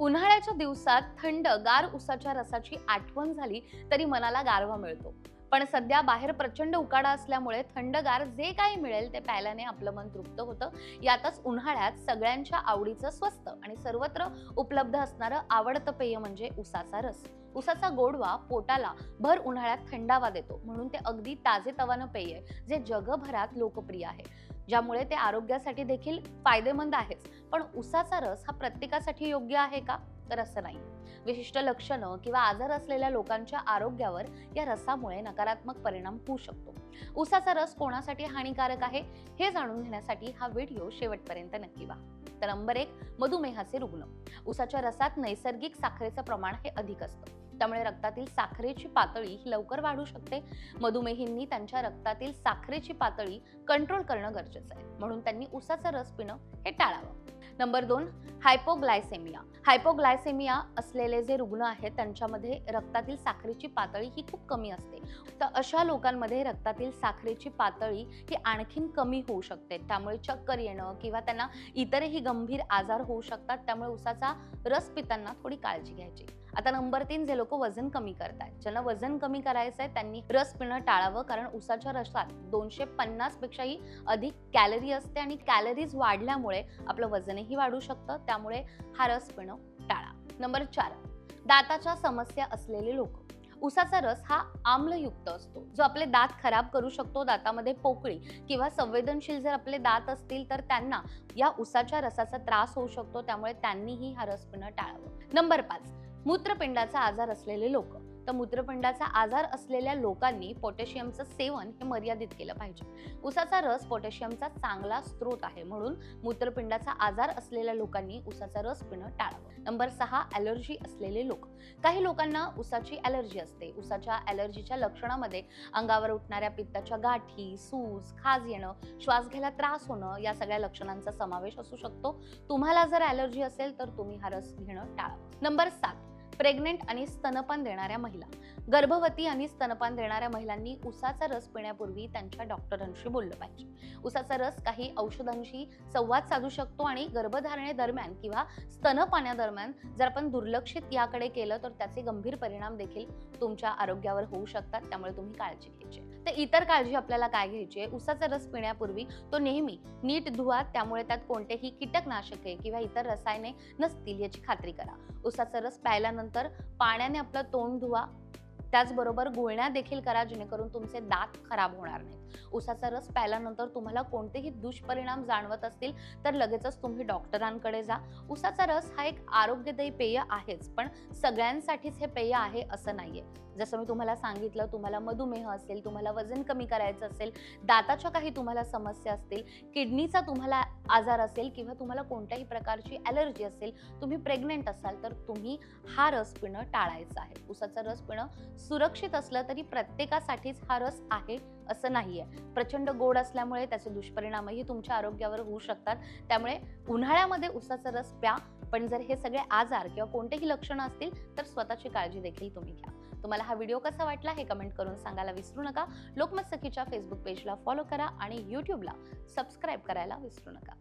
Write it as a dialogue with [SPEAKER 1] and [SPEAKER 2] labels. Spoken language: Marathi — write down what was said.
[SPEAKER 1] उन्हाळ्याच्या दिवसात थंड गार उसाच्या रसाची आठवण झाली तरी मनाला गारवा मिळतो. पण सध्या बाहेर प्रचंड उकाडा असल्यामुळे थंडगार जे काही मिळेल ते प्यायल्याने आपलं मन तृप्त होतं. यातच उन्हाळ्यात सगळ्यांच्या आवडीचं स्वस्त आणि सर्वत्र उपलब्ध असणारं आवडतं पेय म्हणजे उसाचा रस. उसाचा गोडवा पोटाला भर उन्हाळ्यात थंडावा देतो. म्हणून ते अगदी ताजे तवानं पेय आहे, जे जगभरात लोकप्रिय आहे. ज्यामुळे ते आरोग्यासाठी देखील फायदेमंद आहेच. पण उसाचा रस हा प्रत्येकासाठी योग्य आहे का? तर असं नाही. विशिष्ट लक्षणं किंवा आजार असलेल्या लोकांच्या आरोग्यावर या रसामुळे नकारात्मक परिणाम होऊ शकतो. उसाचा रस कोणासाठी हानिकारक आहे? हे जाणून घेण्यासाठी हा व्हिडिओ शेवटपर्यंत नक्की पहा. तर नंबर एक मधुमेहाचे रुग्ण. उसाच्या रसात नैसर्गिक साखरेचं प्रमाण हे अधिक असतं. त्यामुळे रक्तातील साखरेची पातळी ही लवकर वाढू शकते. मधुमेहींनी त्यांच्या रक्तातील साखरेची पातळी कंट्रोल करणं गरजेचं आहे. म्हणून त्यांनी उसाचा रस पिणं हे टाळावं. नंबर दोन हायपोग्लायसेमिया हायपोग्लायसेमिया असलेले जे रुग्ण आहेत त्यांच्यामध्ये रक्तातील साखरेची पातळी ही खूप कमी असते. तर अशा लोकांमध्ये रक्तातील साखरेची पातळी ही आणखीन कमी होऊ शकते. त्यामुळे चक्कर येणं किंवा त्यांना इतरही गंभीर आजार होऊ शकतात त्यामुळे उसाचा रस पिताना थोडी काळजी घ्यायची. आता नंबर तीन जे लोक वजन कमी करतात ज्यांना वजन कमी करायचं आहे त्यांनी रस पिणं टाळावं कारण उसाच्या रसात दोनशे पन्नास पेक्षाही अधिक कॅलरी असते आणि कॅलरीज वाढल्यामुळे आपलं वजनही वाढू शकतं. त्यामुळे हा रस पिणं टाळा. नंबर चार दाताच्या समस्या असलेले लोक. उसाचा रस हा आम्लयुक्त असतो. जो आपले दात खराब करू शकतो दातामध्ये पोकळी किंवा संवेदनशील जर आपले दात असतील तर त्यांना या उसाच्या रसाचा त्रास होऊ शकतो. त्यामुळे त्यांनीही हा रस पिणं टाळावं. नंबर पाच मूत्रपिंडाचा आजार असलेले लोक. तर मूत्रपिंडाचा आजार असलेल्या लोकांनी पोटॅशियमचं सेवन हे मर्यादित केलं पाहिजे. उसाचा रस पोटॅशियमचा चांगला स्रोत आहे म्हणून मूत्रपिंडाचा आजार असलेल्या लोकांनी उसाचा रस पिणं टाळावं. नंबर सहा ॲलर्जी असलेले लोक. काही लोकांना उसाची ॲलर्जी असते. उसाच्या ॲलर्जीच्या लक्षणामध्ये अंगावर उठणाऱ्या पित्ताच्या गाठी सूज खाज येणं श्वास घ्यायला त्रास होणं या सगळ्या लक्षणांचा समावेश असू शकतो. तुम्हाला जर ॲलर्जी असेल तर तुम्ही हा रस घेणं टाळा नंबर सात प्रेग्नेंट आणि स्तनपान देणाऱ्या महिला. गर्भवती आणि स्तनपान देणाऱ्या महिलांनी उसाचा रस पिण्यापूर्वी त्यांच्या डॉक्टरांशी बोललं पाहिजे. उसाचा रस काही औषधांशी संवाद साधू शकतो आणि गर्भधारणेदरम्यान किंवा स्तनपाण्यादरम्यान जर आपण दुर्लक्षित याकडे केलं तर त्याचे गंभीर परिणाम देखील तुमच्या आरोग्यावर होऊ शकतात. त्यामुळे तुम्ही काळजी घ्यायची. तर इतर काळजी आपल्याला काय घ्यायची आहे? उसाचा रस पिण्यापूर्वी तो नेहमी नीट धुवा. त्यामुळे त्यात कोणतेही कीटकनाशके किंवा इतर रसायने नसतील याची खात्री करा. उसाचा रस प्यायल्यानंतर पाण्याने आपलं तोंड धुवा. त्याचबरोबर गुळण्या देखील करा जेणेकरून तुमचे दात खराब होणार नाहीत. उसाचा रस प्यायल्यानंतर तुम्हाला कोणतेही दुष्परिणाम जाणवत असतील तर लगेचच तुम्ही डॉक्टरांकडे जा. उसाचा रस हा एक आरोग्यदायी पेय आहेच पण सगळ्यांसाठीच हे पेय आहे असं नाहीये. जसं मी तुम्हाला सांगितलं तुम्हाला मधुमेह असेल तुम्हाला वजन कमी करायचं असेल दाताच्या काही तुम्हाला समस्या असतील किडनीचा तुम्हाला आजार असेल किंवा तुम्हाला कोणत्याही प्रकारची ॲलर्जी असेल तुम्ही प्रेग्नेंट असाल तर तुम्ही हा रस पिणं टाळायचं आहे. उसाचा रस पिणं सुरक्षित असलं तरी प्रत्येकासाठीच हा रस आहे असं नाही आहे प्रचंड गोड असल्यामुळे त्याचे दुष्परिणामही तुमच्या आरोग्यावर होऊ शकतात. त्यामुळे उन्हाळ्यामध्ये उसाचा रस प्या. पण जर हे सगळे आजार किंवा कोणतेही लक्षणं असतील तर स्वतःची काळजी देखील तुम्ही घ्या. तुम्हाला हा व्हिडिओ कसा वाटला हे कमेंट करून सांगायला विसरू नका. लोकमत सखीच्या फेसबुक पेजला फॉलो करा आणि यूट्यूबला सबस्क्राईब करायला विसरू नका.